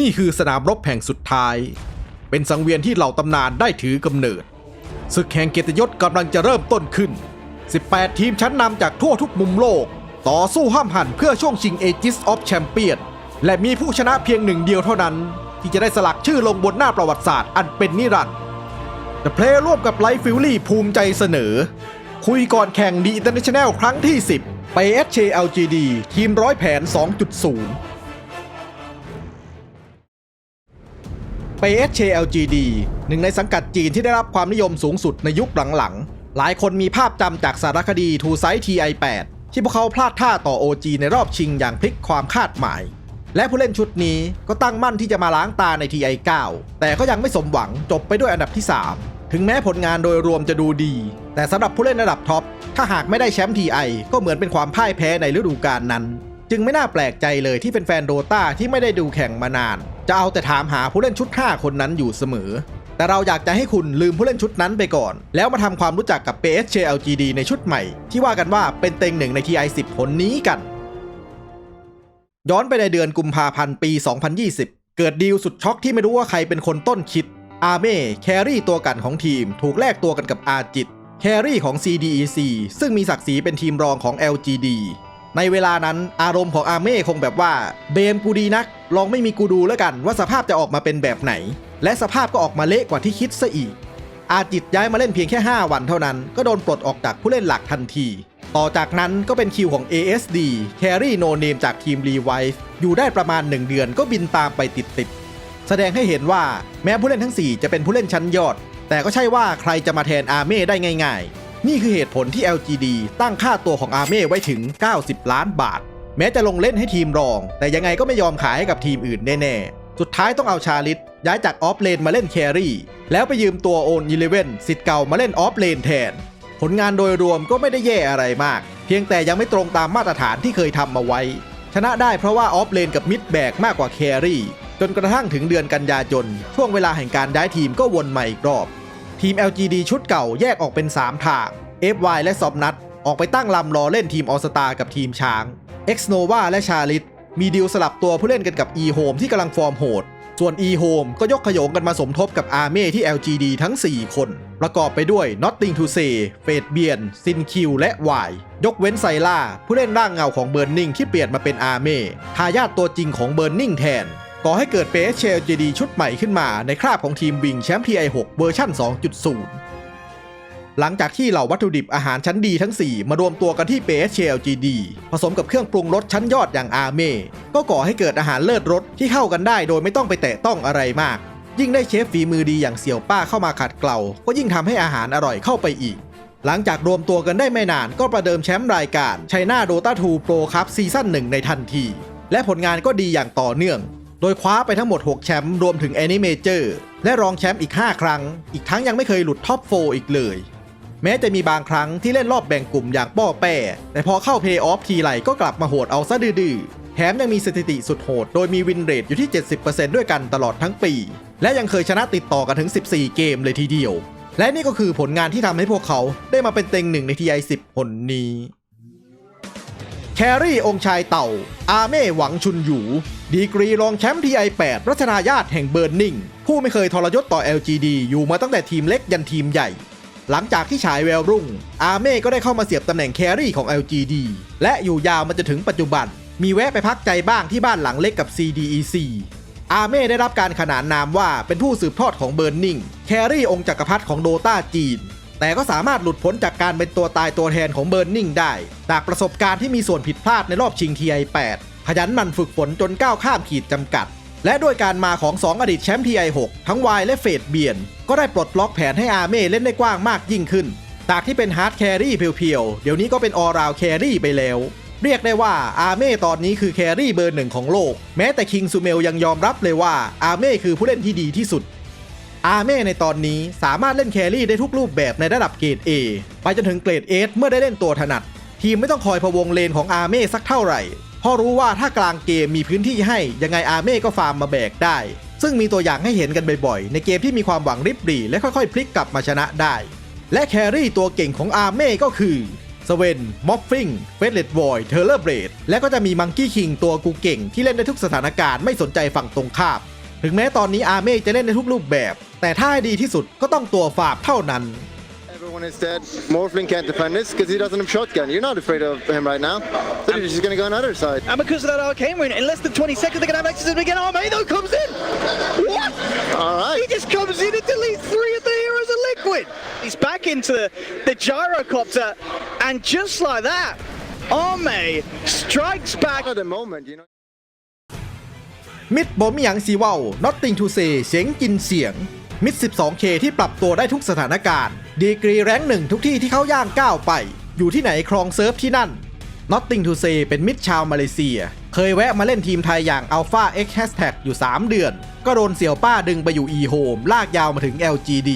นี่คือสนามรบแห่งสุดท้าย เป็นสังเวียนที่เหล่าตำนานได้ถือกำเนิด ศึกแห่งเกียรติยศกำลังจะเริ่มต้นขึ้น 18 ทีมชั้นนำจากทั่วทุกมุมโลก ต่อสู้ห้ามหันเพื่อช่วงชิง Aegis of Champion และมีผู้ชนะเพียงหนึ่งเดียวเท่านั้น ที่จะได้สลักชื่อลงบนหน้าประวัติศาสตร์อันเป็นนิรันดร์ The Play ร่วมกับไลฟ์ฟิลลี่ภูมิใจเสนอ คุยก่อนแข่งดีอินเตอร์เนชั่นแนลครั้งที่ 10 ไป SK LGD ทีมร้อยแผน 2.0 ไป SKLGD หนึ่งในสังกัดจีนที่ได้รับความนิยมสูงสุดในยุคหลังๆ หลายคนมีภาพจำจากสารคดี t ูไซ TI8 ที่พวกเขาพลาดท่าต่อ OG ในรอบชิงอย่างพลิกความคาดหมาย และผู้เล่นชุดนี้ก็ตั้งมั่นที่จะมาล้างตาใน TI9 แต่ก็ยังไม่สมหวังจบไปด้วยอันดับที่ 3 ถึงแม้ผลงานโดยรวมจะดูดี แต่สำหรับผู้เล่นระดับท็อปถ้าหากไม่ได้แชมป์ TI ก็เหมือนเป็นความพ่ายแพ้ในฤดูกาลนั้น จึงไม่น่าแปลกใจเลยที่เป็นแฟนโดตาที่ไม่ได้ดูแข่งมานาน จะเอาแต่ถามหาผู้เล่นชุด 5 คนนั้นอยู่เสมอ แต่เราอยากจะให้คุณลืมผู้เล่นชุดนั้นไปก่อน แล้วมาทำความรู้จักกับ PSC LGD ในชุดใหม่ ที่ว่ากันว่าเป็นเต็งหนึ่งใน TI 10คนนี้กัน ย้อนไปในเดือนกุมภาพันธ์ปี 2020 เกิดดีลสุดช็อกที่ไม่รู้ว่าใครเป็นคนต้นคิด อาเม่แครี่ตัวกันของทีม ถูกแลกตัวกันกับอาจิตแครี่ของ CDEC ซึ่งมีศักดิ์ศรีเป็นทีมรองของ LGD ในเวลานั้นอารมณ์ของอาเม่คงแบบว่า เบมกูดีนัก ลองไม่มีกูดูแล้วกันว่าสภาพจะออกมาเป็นแบบไหน และสภาพก็ออกมาเละกว่าที่คิดซะอีก อาจิตย้ายมาเล่นเพียงแค่ 5 วันเท่านั้น ก็โดนปลดออกจากผู้เล่นหลักทันที ต่อจากนั้นก็เป็นคิวของ ASD แครี่โนเนมจากทีม r e v i v e อยู่ได้ประมาณ 1 เดือนก็บินตามไปติดๆแสดงให้เห็นว่าแม้ผู้เล่นทั้ง 4 จะเป็นผู้เล่นชั้นยอด แต่ก็ใช่ว่าใครจะมาแทนอาเม่ได้ง่าย ๆ นี่คือเหตุผลที่ LGD ตั้งค่าตัวของอาเม่ไว้ถึง 90 ล้านบาท แม้จะลงเล่นให้ทีมรอง แต่ยังไงก็ไม่ยอมขายให้กับทีมอื่นแน่ๆ สุดท้ายต้องเอาชาลิตย้ายจากออฟเลนมาเล่นแครี่ แล้วไปยืมตัวโอนอีเลเว่นสิทธิ์เก่ามาเล่นออฟเลนแทน ผลงานโดยรวมก็ไม่ได้แย่อะไรมาก เพียงแต่ยังไม่ตรงตามมาตรฐานที่เคยทำมาไว้ ชนะได้เพราะว่าออฟเลนกับมิดแบกมากกว่าแครี่ จนกระทั่งถึงเดือนกันยายนช่วงเวลาแห่งการย้ายทีมก็วนมาอีกรอบ ทีม LGD ชุดเก่าแยกออกเป็น 3 ทาง FY และซอมนัทออกไปตั้งลำรอเล่นทีมออสตากับทีมช้าง X Nova และชาลิตมีดีลสลับตัวผู้เล่นกันกับ E Home ที่กำลังฟอร์มโหด ส่วน E Home ก็ยกขยงกันมาสมทบกับอาเม่ที่ LGD ทั้ง 4 คน ประกอบไปด้วย Nothing to say เฟดเบียนซินคิวและ Y ยกเว้นไซล่าผู้เล่นร่างเงาของเบิร์นนิงที่เปลี่ยนมาเป็นอาเม่ทายาทตัวจริงของเบิร์นนิงแทน ก่อให้เกิด PSC LGD ชุดใหม่ขึ้นมาในคราบของทีมวิงแชมป์ TI6 เวอร์ชัน2.0 หลังจากที่เหล่าวัตถุดิบอาหารชั้นดีทั้ง 4 มารวมตัวกันที่ PSC LGD ผสมกับเครื่องปรุงรสชั้นยอดอย่างอาเม่ก็ก่อให้เกิดอาหารเลิศรสที่เข้ากันได้โดยไม่ต้องไปแตะต้องอะไรมาก ยิ่งได้เชฟฝีมือดีอย่างเสี่ยวป้าเข้ามาขัดเกลาก็ยิ่งทำให้อาหารอร่อยเข้าไปอีกหลังจากรวมตัวกันได้ไม่นานก็ประเดิมแชมป์รายการไชน่าโดตา2 Pro Cup ซีซั่น1ในทันที และผลงานก็ดีอย่างต่อเนื่อง ดยคว้าไปทั้งหมด 6 แชมป์รวมถึงแอนิเมเจอร์และรองแชมป์อีก 5 ครั้ง อีกทั้งยังไม่เคยหลุดท็อป4อีกเลย แม้จะมีบางครั้งที่เล่นรอบแบ่งกลุ่มอย่างป้อแป้ แต่พอเข้าเพย์ออฟทีไรก็กลับมาโหดเอาซะดื้อแถมยังมีสถิติสุดโหด โดยมีวินเรทอยู่ที่ 70%ด้วยกันตลอดทั้งปี และยังเคยชนะติดต่อกันถึง 14 เกมเลยทีเดียว และนี่ก็คือผลงานที่ทำให้พวกเขาได้มาเป็นเต็งหนึ่งใน TI 10คนนี้แครี่องค์ชายเต่า อาเม่หวังชุนหยู ดีกรีรองแชมป์ TI8 รัชนายาตแห่งเบิร์นนิงผู้ไม่เคยทรยศต่อ LGD อยู่มาตั้งแต่ทีมเล็กยันทีมใหญ่ หลังจากที่ฉายแววรุ่ง อาเม่ก็ได้เข้ามาเสียบตำแหน่งแครี่ของ LGD และอยู่ยาวมาจนถึงปัจจุบัน มีแวะไปพักใจบ้างที่บ้านหลังเล็กกับ CDEC อาเม่ได้รับการขนานนามว่าเป็นผู้สืบทอดของเบิร์นนิงแครี่องค์จักรพรรดิของโดตาจีน แต่ก็สามารถหลุดพ้นจากการเป็นตัวตายตัวแทนของเบิร์นนิงได้ จากประสบการณ์ที่มีส่วนผิดพลาดในรอบชิง TI8 ขยันมันฝึกฝนจนก้าวข้ามขีดจำกัด และด้วยการมาของ 2 อดีตแชมป์ TI6 ทั้งวายและเฟดเบียน ก็ได้ปลดล็อกแผนให้อาเม่เล่นได้กว้างมากยิ่งขึ้น จากที่เป็นฮาร์ดแครี่เพียวๆ เดี๋ยวนี้ก็เป็นออราวแครี่ไปแล้ว เรียกได้ว่าอาเม่ตอนนี้คือแครี่เบอร์หนึ่งของโลก แม้แต่คิงซูเมลยังยอมรับเลยว่าอาเม่คือผู้เล่นที่ดีที่สุดอาเม่ในตอนนี้สามารถเล่นแครี่ได้ทุกรูปแบบในระดับเกรด A ไปจนถึงเกรด S เมื่อได้เล่นตัวถนัด ทีมไม่ต้องคอยพะวงเลนของอาเม่สักเท่าไหร่ เพราะรู้ว่าถ้ากลางเกมมีพื้นที่ให้ยังไงอาเม่ก็ฟาร์มมาแบกได้ ซึ่งมีตัวอย่างให้เห็นกันบ่อยๆ ในเกมที่มีความหวังริบหรี่และค่อยๆ พลิกกลับมาชนะได้ และแครี่ตัวเก่งของอาเม่ก็คือสเวนม็อบฟิงเฟสเลดวอย เทเลอร์เบรด และก็จะมีมังกี้คิงตัวกูเก่งที่เล่นได้ทุกสถานการณ์ไม่สนใจฝั่งตรงข้ามถึงแม้ตอนนี้อาเม่จะเล่นได้ทุกรูปแบบ แต่ถ้าให้ดีที่สุดก็ต้องตัวฟาร์มเท่านั้น Everyone is dead. Morphling can't defend this because he doesn't have shotgun. You're not afraid of him right now. So you're just gonna go on the other side. And because of that arcane rune, in less than 20 seconds, they're going to have access to it again. Arme, though, comes in. What? All He right. just comes in and deletes three of the heroes of Liquid. He's back into the, the gyrocopter, and just like that, Arme strikes back. At the moment, you know. มิดบอมหยังซีเวา Nothing to say เสียงกินเสียง มิด 12K ที่ปรับตัวได้ทุกสถานการณ์ ดีกรีแรงหนึ่งทุกที่ที่เขาย่างก้าวไป อยู่ที่ไหนครองเซิร์ฟที่นั่น Nothing to say เป็นมิดชาวมาเลเซีย เคยแวะมาเล่นทีมไทยอย่าง Alpha X Hashtag อยู่ 3 เดือน ก็โดนเสี่ยวป้าดึงไปอยู่ e-home ลากยาวมาถึง LGD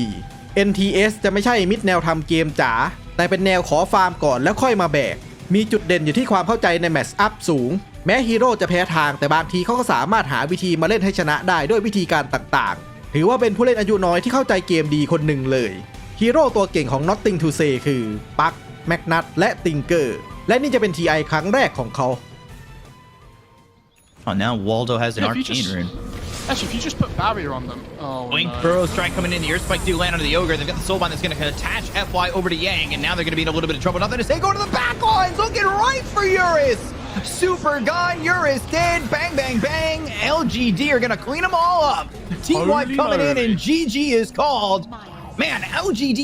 NTS จะไม่ใช่มิดแนวทำเกมจ๋า แต่เป็นแนวขอฟาร์มก่อนแล้วค่อยมาแบก มีจุดเด่นอยู่ที่ความเข้าใจในแมตช์อัพสูง แม้ฮีโร่จะแพ้ทางแต่บางทีเขาก็สามารถหาวิธีมาเล่นให้ชนะได้ด้วยวิธีการต่างๆ ถือว่าเป็นผู้เล่นอายุน้อยที่เข้าใจเกมดีคนหนึ่งเลย ฮีโร่ตัวเก่งของ Nothing to say คือปักแมกนัทและติงเกอร์และนี่จะเป็น TI ครั้งแรกของเขา Oh, now Waldo has an Yeah, if you arcane just- rune. Actually, if you just put barrier on them. Oh, Blink, no. Burrow strike coming in. The ear spike do land onto the ogre. They've got the soul bind that's going to attach FY over to Yang, and now they're going to be in a little bit of trouble. Nothing to say. Go to the back lines. Looking right for Eurus. Super gun. Eurus dead. Bang, bang, bang. LGD are going to clean them all up. Team White Holy coming in, moly. and GG is called. Man, LGD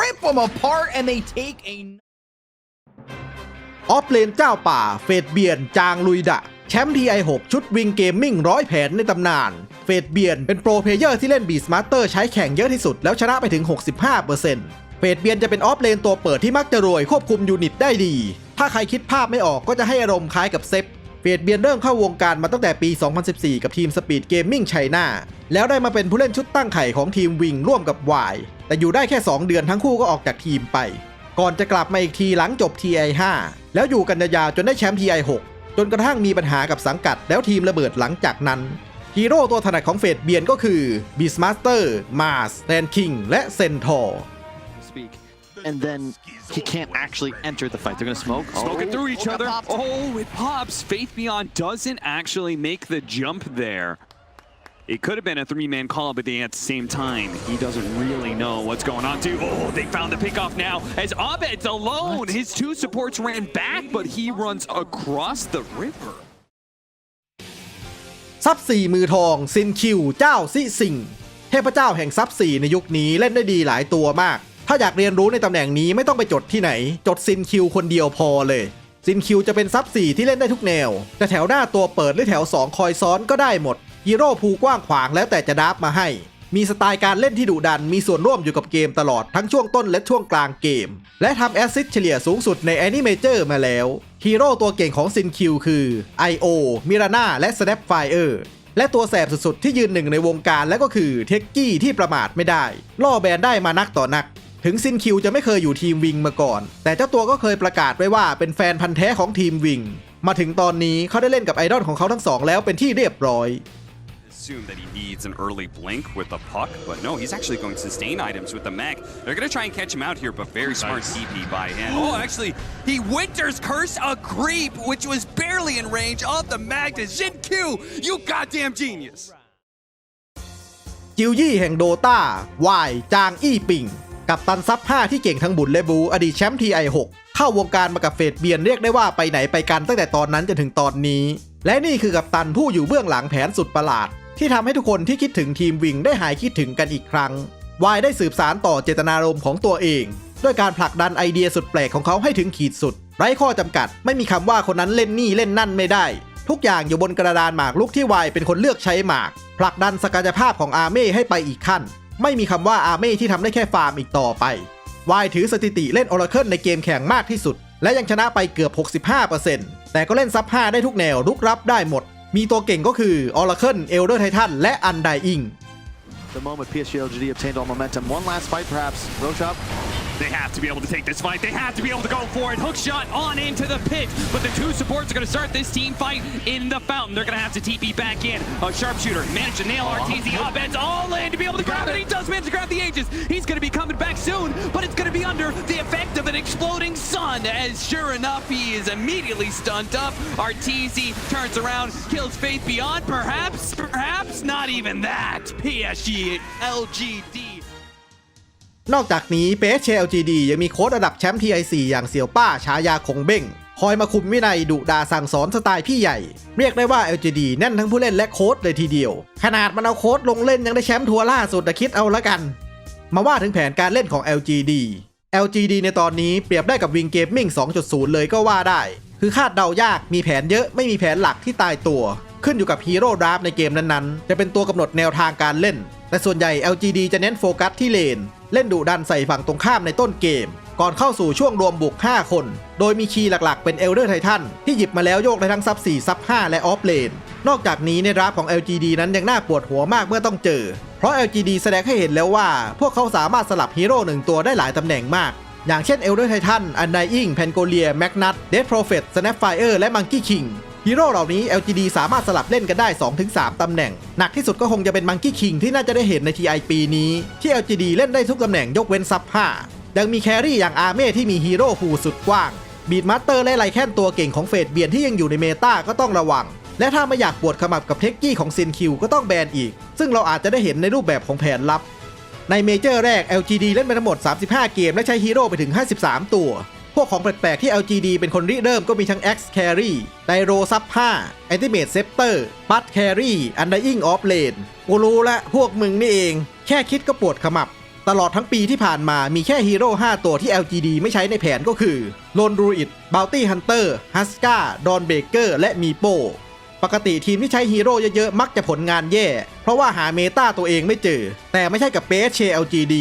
rip them apart, and they take a ออฟเลนเจ้าป่า เฟดเบียน จางลุยดะ แชมป์ TI6 ชุดวิงเกมมิ่งร้อยแผนในตำนาน เฟดเบียน เป็นโปรเพลเยอร์ที่เล่นบีสมาร์เตอร์ใช้แข่งเยอะที่สุดแล้วชนะไปถึง 65%เฟดเบียนจะเป็นออฟเลนตัวเปิดที่มักจะรวยควบคุมยูนิตได้ดี ถ้าใครคิดภาพไม่ออกก็จะให้อารมณ์คล้ายกับเซฟ เฟดเบียนเริ่มเข้าวงการมาตั้งแต่ปี 2014 กับทีมสปีดเกมมิ่งไชน่าแล้วได้มาเป็นผู้เล่นชุดตั้งไข่ของทีมวิงร่วมกับวายแต่อยู่ได้แค่ 2 เดือนทั้งคู่ก็ออกจากทีมไป ก่อนจะกลับมาอีกทีหลังจบ TI 5 แล้วอยู่กันยาวจนได้แชมป์ TI 6 จนกระทั่งมีปัญหากับสังกัดแล้วทีมระเบิดหลังจากนั้นฮีโร่ตัวถนัดของเฟดเบียนก็คือ Beastmaster, Mars, Sand King และ Centaur. And then he can't actually enter the fight. They're gonna smoke. Smoking Oh. through each Oh, other. popped. Oh, it pops. Faith Beyond doesn't actually make the jump there. It could have been a three-man call, but they at the same time, he doesn't really know what's going on too. Oh, they found the pickoff now as Abed's alone. His two supports ran back, but he runs across the river. ทรัพย์สี่มือทองซินคิว เจ้าซิสิง เทพเจ้าแห่งทรัพย์สี่ในยุคนี้เล่นได้ดีหลายตัวมาก ถ้าอยากเรียนรู้ในตำแหน่งนี้ไม่ต้องไปจดที่ไหน จดซินคิวคนเดียวพอเลยซินคิวจะเป็นทรัพย์สี่ที่เล่นได้ทุกแนว แต่แถวหน้าตัวเปิดหรือแถว 2 คอยซ้อนก็ได้หมดฮีโร่ภูกว้างขวางแล้วแต่จะดับมาให้ มีสไตล์การเล่นที่ดุดัน มีส่วนร่วมอยู่กับเกมตลอดทั้งช่วงต้นและช่วงกลางเกม และทำแอสซิสเฉลี่ยสูงสุดในแอนิเมเจอร์มาแล้ว ฮีโร่ตัวเก่งของซินคิวคือ I.O. มิราน่าและ Snapfire และตัวแสบสุดๆ ที่ยืนหนึ่งในวงการและก็คือเทคกี้ที่ประมาทไม่ได้ ล่อแบนได้มานักต่อนัก ถึงซินคิวจะไม่เคยอยู่ทีมวิงมาก่อน แต่เจ้าตัวก็เคยประกาศไว้ว่าเป็นแฟนพันธ์แท้ของทีมวิง มาถึงตอนนี้เขาได้เล่นกับไอดอลของเขาทั้งสองแล้วเป็นที่เรียบร้อย assume that he needs an early blink with the puck, but no, he's actually going to sustain items with the mech. They're going to try and catch him out here, but very smart TP by him. Oh, actually, he Winter's Curse a creep, which was barely in range of the Magnus. Jin Q, you goddamn genius. จิวยี่แห่งโดตาวายจางอี้ปิง กับตันซับ5ที่เก่งทั้งบุญและบู อดีตแชมป์ทีไอ6เข้าวงการมากับเฟดเบียนเรียกได้ว่าไปไหนไปกันตั้งแต่ตอนนั้นจนถึงตอนนี้ และนี่คือกับตันผู้อยู่เบื้องหลังแผนสุดประหลาด ที่ทำให้ทุกคนที่คิดถึงทีมวิงได้หายคิดถึงกันอีกครั้งวายได้สืบสารต่อเจตนารมณ์ของตัวเอง ด้วยการผลักดันไอเดียสุดแปลกของเขาให้ถึงขีดสุด ไร้ข้อจำกัด ไม่มีคำว่าคนนั้นเล่นนี่เล่นนั่นไม่ได้ ทุกอย่างอยู่บนกระดานหมากลุกที่วายเป็นคนเลือกใช้หมากผลักดันศักยภาพของอาเม่ให้ไปอีกขั้น ไม่มีคำว่าอาเม่ที่ทำได้แค่ฟาร์มอีกต่อไปวายถือสถิติเล่น Oracle ในเกมแข่งมากที่สุด และยังชนะไปเกือบ 65%แต่ก็เล่นซับ 5 ได้ทุกแนวลุกรับได้หมด มีตัวเก่งก็คือ Oracle Elder Titan และ Undying The moment PSG LGD obtained all momentum. One last fight, perhaps. Roshop They have to be able to take this fight. They have to be able to go for it. Hook shot on into the pit. But the two supports are going to start this team fight in the fountain. They're going to have to TP back in. A sharpshooter managed to nail oh. RTZ up. It's all in to be able to grab it. He does manage to grab the Aegis. He's going to be coming back soon, but it's going to be under the effect of an exploding sun. As sure enough, he is immediately stunned up. RTZ turns around, kills Faith Beyond. Perhaps, perhaps not even that. PSG LGD. นอกจากนี้ PSC LGD ยังมีโค้ดระดับแชมป์ TI4 อย่างเสี่ยวป้าฉายาคงเบ้งคอยมาคุมวินัยดุดาสั่งสอนสไตล์พี่ใหญ่ เรียกได้ว่า LGD แน่นทั้งผู้เล่นและโค้ดเลยทีเดียว ขนาดมันเอาโค้ดลงเล่นยังได้แชมป์ทัวร์ล่าสุดต่คิดเอาละกัน มาว่าถึงแผนการเล่นของ LGD LGD ในตอนนี้เปรียบได้กับ Wing Gaming 2.0 เลยก็ว่าได้ คือคาดเดายากมีแผนเยอะไม่มีแผนหลักที่ตายตัว ขึ้นอยู่กับฮีโร่ดราฟในเกมนั้นๆ จะเป็นตัวกำหนดแนวทางการเล่น แต่ส่วนใหญ่ LGD จะเน้นโฟกัสที่เลน เล่นดุดันใส่ฝั่งตรงข้ามในต้นเกม ก่อนเข้าสู่ช่วงรวมบุก 5 คน โดยมีคีย์หลักๆเป็น Elder Titan ที่หยิบมาแล้วโยกได้ทั้งซับ 4 ซับ 5 และออฟเลน นอกจากนี้ในราฟของ LGD นั้นยังน่าปวดหัวมากเมื่อต้องเจอ เพราะ LGD แสดงให้เห็นแล้วว่า พวกเขาสามารถสลับฮีโร่หนึ่งตัวได้หลายตำแหน่งมากอย่างเช่น Elder Titan Undying Pangolia Magnus Death Prophet Snapfire และ Monkey King ฮีโร่เหล่านี้ LGD สามารถสลับเล่นกันได้ 2-3 ตำแหน่ง หนักที่สุดก็คงจะเป็น Monkey King ที่น่าจะได้เห็นใน TI ปีนี้ ที่ LGD เล่นได้ทุกตำแหน่งยกเว้นซับ5ยังมีแครี่อย่างอาเม่ที่มีฮีโร่ผูสุดกว้างบีดมาสเตอร์และไลแคนตัวเก่งของเฟดเบียนที่ยังอยู่ในเมตาก็ต้องระวัง และถ้าไม่อยากปวดขมับกับเทคกี้ของซินคิวก็ต้องแบนอีก ซึ่งเราอาจจะได้เห็นในรูปแบบของแผนลับ ในเมเจอร์แรก LGD เล่นไปทั้งหมด 35 เกมและใช้ฮีโร่ไปถึง 53 ตัว วกของแปลกๆที่ LGD เป็นคนริเริ่มก็มีทั้ง X Carry ไดโรซับ5 Ultimate Scepter ปัด Carry Undying Off Lane กูรู้ละพวกมึงนี่เอง แค่คิดก็ปวดขมับ ตลอดทั้งปีที่ผ่านมามีแค่ฮีโร่5ตัวที่ LGD ไม่ใช้ในแผนก็คือ l o n Druid Bounty Hunter Huska Don Baker และ m e p o ปกติทีมที่ใช้ฮีโร่เยอะๆ มักจะผลงานแย่ เพราะว่าหาเมตาตัวเองไม่เจอ แต่ไม่ใช่กับเปสเช LGD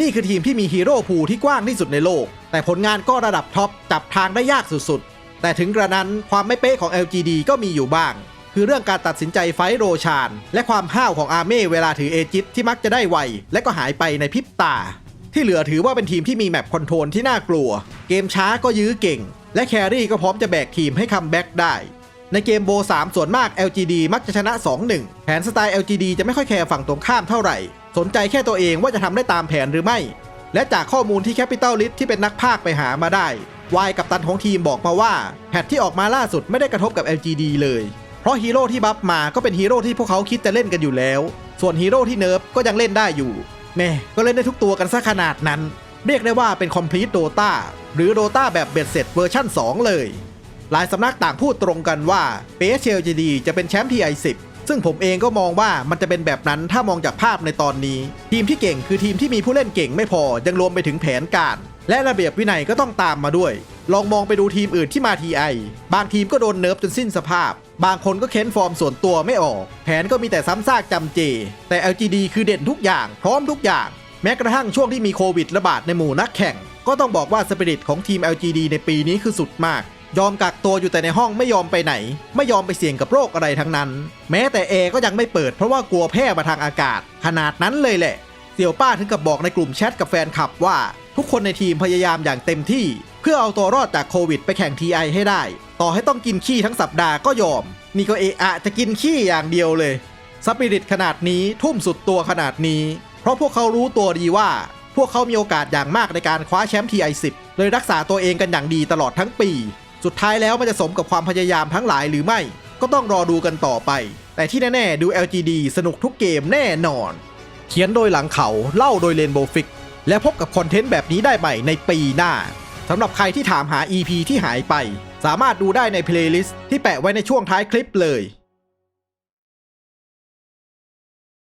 นี่คือทีมที่มีฮีโร่พูที่กว้างที่สุดในโลก แต่ผลงานก็ระดับท็อปจับทางได้ยากสุดๆ แต่ถึงกระนั้นความไม่เป๊ะของ LGD ก็มีอยู่บ้าง คือเรื่องการตัดสินใจไฟโรชาน และความห้าวของอาเม่เวลาถือเอจิตที่มักจะได้ไว และก็หายไปในพริบตา ที่เหลือถือว่าเป็นทีมที่มีแมปคอนโทรลที่น่ากลัว เกมช้าก็ยื้อเก่ง และแครี่ก็พร้อมจะแบกทีมให้คัมแบ็กได้ในเกมโบ 3 ส่วนมาก LGD มักจะชนะ 2-1 แผนสไตล์ LGD จะไม่ค่อยแคร์ฝั่งตรงข้ามเท่าไหร่ สนใจแค่ตัวเองว่าจะทำได้ตามแผนหรือไม่ และจากข้อมูลที่ Capital List ที่เป็นนักพากไปหามาได้วายกับตันของทีมบอกมาว่าแพทที่ออกมาล่าสุดไม่ได้กระทบกับ LGD เลย เพราะฮีโร่ที่บัฟมาก็เป็นฮีโร่ที่พวกเขาคิดจะเล่นกันอยู่แล้ว ส่วนฮีโร่ที่เนิร์ฟก็ยังเล่นได้อยู่แม่ก็เล่นได้ทุกตัวกันซะขนาดนั้น เรียกได้ว่าเป็น Complete Dota หรือ Dota แบบเบ็ดเสร็จเวอร์ชั่น 2 เลย หลายสำนักต่างพูดตรงกันว่า PSLGD จะเป็นแชมป์ TI10 ซึ่งผมเองก็มองว่ามันจะเป็นแบบนั้นถ้ามองจากภาพในตอนนี้ ทีมที่เก่งคือทีมที่มีผู้เล่นเก่งไม่พอยังรวมไปถึงแผนการ และระเบียบวินัยก็ต้องตามมาด้วย ลองมองไปดูทีมอื่นที่มา TI บางทีมก็โดนเนิร์ฟจนสิ้นสภาพ บางคนก็เค้นฟอร์มส่วนตัวไม่ออก แผนก็มีแต่ซ้ำซากจำเจ แต่ LGD คือเด่นทุกอย่าง พร้อมทุกอย่าง แม้กระทั่งช่วงที่มีโควิดระบาดในหมู่นักแข่ง ก็ต้องบอกว่าสปิริตของทีม LGD ในปีนี้คือสุดมาก ยอมกักตัวอยู่แต่ในห้องไม่ยอมไปไหน ไม่ยอมไปเสี่ยงกับโรคอะไรทั้งนั้น แม้แต่แอร์ก็ยังไม่เปิดเพราะว่ากลัวแพร่มาทางอากาศ ขนาดนั้นเลยแหละ เสี่ยวป้าถึงกับบอกในกลุ่มแชทกับแฟนคลับว่า ทุกคนในทีมพยายามอย่างเต็มที่ เพื่อเอาตัวรอดจากโควิดไปแข่ง TI ให้ได้ ต่อให้ต้องกินขี้ทั้งสัปดาห์ก็ยอม นี่ก็เอะอะจะกินขี้อย่างเดียวเลยสปิริตขนาดนี้ทุ่มสุดตัวขนาดนี้ เพราะพวกเขารู้ตัวดีว่า พวกเขามีโอกาสอย่างมากในการคว้าแชมป์ TI10 เลยรักษาตัวเองกันอย่างดีตลอดทั้งปี สุดท้ายแล้วมันจะสมกับความพยายามทั้งหลายหรือไม่ ก็ต้องรอดูกันต่อไป แต่ที่แน่ๆดู LGD สนุกทุกเกมแน่นอน เขียนโดยหลังเขาเล่าโดยเลนโบฟิกและพบกับคอนเทนต์แบบนี้ได้ใหม่ในปีหน้าสำหรับใครที่ถามหา EP ที่หายไป สามารถดูได้ในเพลย์ลิสต์ที่แปะไว้ในช่วงท้ายคลิปเลย